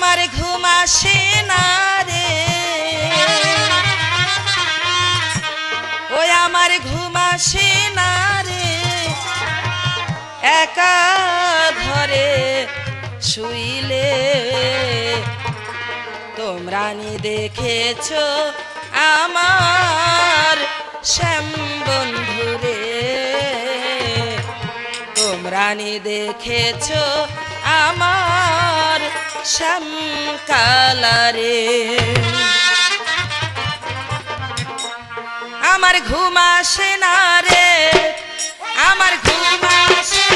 আমার ঘুম আসে না রে। ওই আমার ঘুম আসে না রে। একা ঘরে শুইলে তোমরা নি দেখেছ আমার শ্যাম বন্ধুরে তোমরা নি দেখেছ আমার শ্যাম কালারে। আমার ঘুম আসে না রে আমার ঘুম আসে